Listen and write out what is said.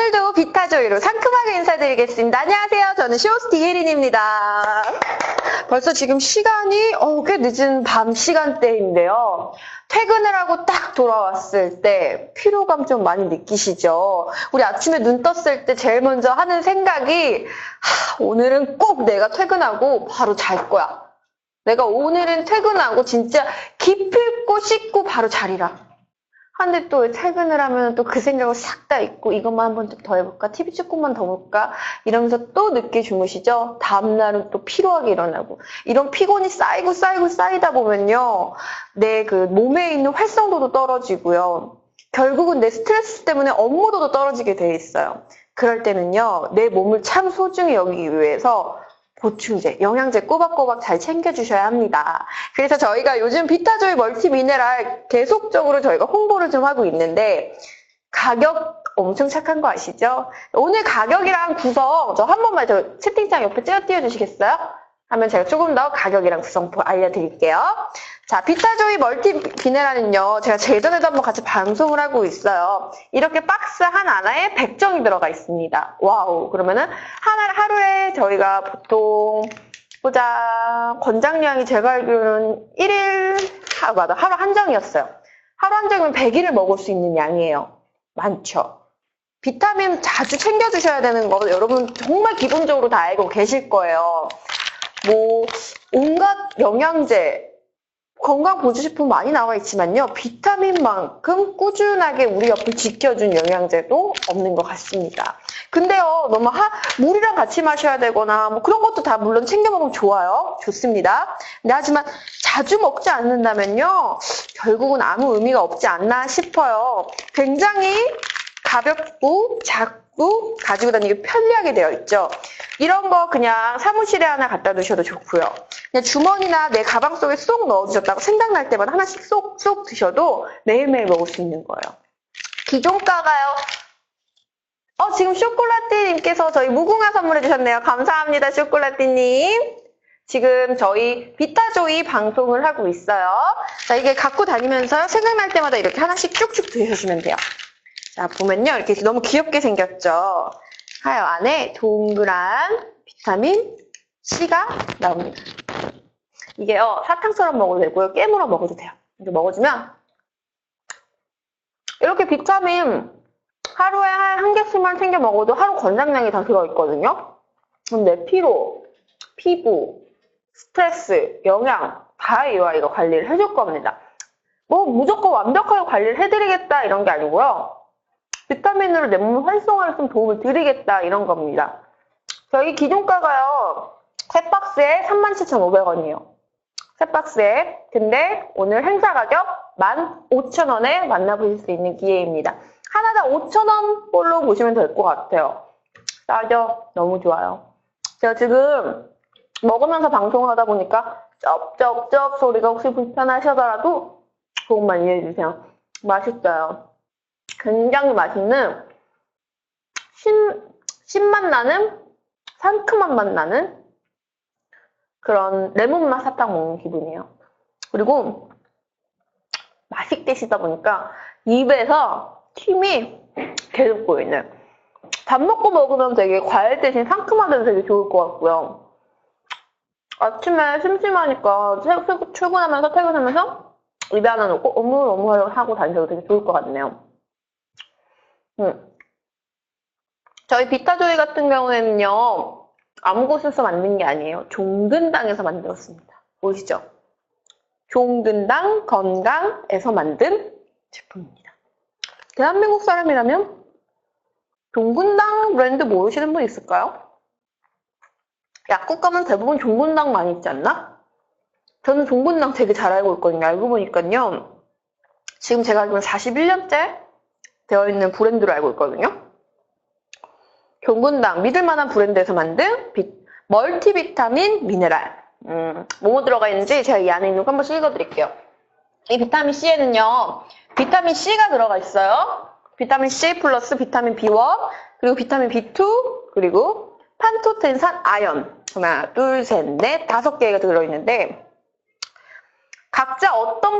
오늘도 비타조이로 상큼하게 인사드리겠습니다. 안녕하세요. 저는 쇼스티 혜린입니다. 벌써 지금 시간이 어, 꽤 늦은 밤 시간대인데요. 퇴근을 하고 딱 돌아왔을 때 피로감 좀 많이 느끼시죠? 우리 아침에 눈 떴을 때 제일 먼저 하는 생각이 하, 오늘은 꼭 내가 퇴근하고 바로 잘 거야. 내가 오늘은 퇴근하고 진짜 기필코 씻고 바로 자리라. 근데 또 퇴근을 하면 또 그 생각을 싹 다 잊고 이것만 한 번 더 해볼까? TV 조금만 더 볼까? 이러면서 또 늦게 주무시죠? 다음날은 또 피로하게 일어나고. 이런 피곤이 쌓이고 쌓이고 쌓이다 보면요. 내 그 몸에 있는 활성도도 떨어지고요. 결국은 내 스트레스 때문에 업무도도 떨어지게 돼 있어요. 그럴 때는요. 내 몸을 참 소중히 여기기 위해서 보충제, 영양제 꼬박꼬박 잘 챙겨주셔야 합니다. 그래서 저희가 요즘 비타조이 멀티미네랄 계속적으로 저희가 홍보를 좀 하고 있는데 가격 엄청 착한 거 아시죠? 오늘 가격이랑 구성 저 한 번만 저 채팅창 옆에 찍어 띄워주시겠어요? 하면 제가 조금 더 가격이랑 구성 알려드릴게요. 자, 비타조이 멀티 비네랄은요, 제가 예전에도 한번 같이 방송을 하고 있어요. 이렇게 박스 하나하나에 100정이 들어가 있습니다. 와우. 그러면은 하나, 하루에 저희가 보통, 보자, 권장량이 제가 알기로는 1일, 아, 맞아. 하루 한 정이었어요. 하루 한 정이면 100일을 먹을 수 있는 양이에요. 많죠. 비타민 자주 챙겨주셔야 되는 거 여러분 정말 기본적으로 다 알고 계실 거예요. 뭐 온갖 영양제, 건강 보조식품 많이 나와 있지만요. 비타민만큼 꾸준하게 우리 옆을 지켜준 영양제도 없는 것 같습니다. 근데요, 너무 하, 물이랑 같이 마셔야 되거나 뭐 그런 것도 다 물론 챙겨 먹으면 좋아요. 좋습니다. 근데 하지만 자주 먹지 않는다면요. 결국은 아무 의미가 없지 않나 싶어요. 굉장히 가볍고 작고 가지고 다니기 편리하게 되어 있죠. 이런 거 그냥 사무실에 하나 갖다 두셔도 좋고요. 그냥 주머니나 내 가방 속에 쏙 넣어두셨다가 생각날 때마다 하나씩 쏙쏙 드셔도 매일매일 먹을 수 있는 거예요. 기존가가요. 어, 지금 쇼콜라띠님께서 저희 무궁화 선물해 주셨네요. 감사합니다, 쇼콜라띠님. 지금 저희 비타조이 방송을 하고 있어요. 자, 이게 갖고 다니면서 생각날 때마다 이렇게 하나씩 쭉쭉 드셔주시면 돼요. 자, 보면요. 이렇게 너무 귀엽게 생겼죠? 하여 안에 동그란 비타민 C가 나옵니다. 이게요, 사탕처럼 먹어도 되고요, 깨물어 먹어도 돼요. 이렇게 먹어주면, 이렇게 비타민 하루에 한, 한 개씩만 챙겨 먹어도 하루 권장량이 다 들어있거든요? 근데 피로, 피부, 스트레스, 영양, 다 이와 이거 관리를 해줄 겁니다. 뭐 무조건 완벽하게 관리를 해드리겠다 이런 게 아니고요. 비타민으로 내 몸을 활성화를 좀 도움을 드리겠다 이런 겁니다. 저희 기존가가요. 세 박스에 37,500원이에요. 세 박스에. 근데 오늘 행사 가격 15,000원에 만나보실 수 있는 기회입니다. 하나당 5,000원 볼로 보시면 될 것 같아요. 싸죠? 너무 좋아요. 제가 지금 먹으면서 방송하다 보니까 쩝쩝쩝 소리가 혹시 불편하시더라도 조금만 이해해 주세요. 맛있어요. 굉장히 맛있는 신, 신맛 나는 상큼한 맛 나는 그런 레몬맛 사탕 먹는 기분이에요. 그리고 맛있게 씻다 보니까 입에서 침이 계속 보이네. 밥 먹고 먹으면 되게 과일 대신 상큼하돼서 되게 좋을 것 같고요. 아침에 심심하니까 출근하면서 퇴근하면서 입에 하나 놓고 어묵 하고 다니셔도 되게 좋을 것 같네요. 음. 저희 비타조이 같은 경우에는요. 아무 곳에서 만든 게 아니에요. 종근당에서 만들었습니다. 보이시죠? 종근당 건강에서 만든 제품입니다. 대한민국 사람이라면 종근당 브랜드 모르시는 분 있을까요? 약국 가면 대부분 종근당 많이 있지 않나? 저는 종근당 되게 잘 알고 있거든요. 알고 보니까요. 지금 제가 알기로는 41년째 되어 있는 브랜드로 알고 있거든요. 경군당 믿을만한 브랜드에서 만든 비, 멀티비타민 미네랄 음, 뭐뭐 들어가 있는지 제가 이 안에 있는 거 한 번씩 읽어드릴게요. 이 비타민 C에는요. 비타민 C가 들어가 있어요. 비타민 C 플러스 비타민 B1 그리고 비타민 B2 그리고 판토텐산 아연 하나 둘 셋 넷 다섯 개가 들어있는데 각자 어떤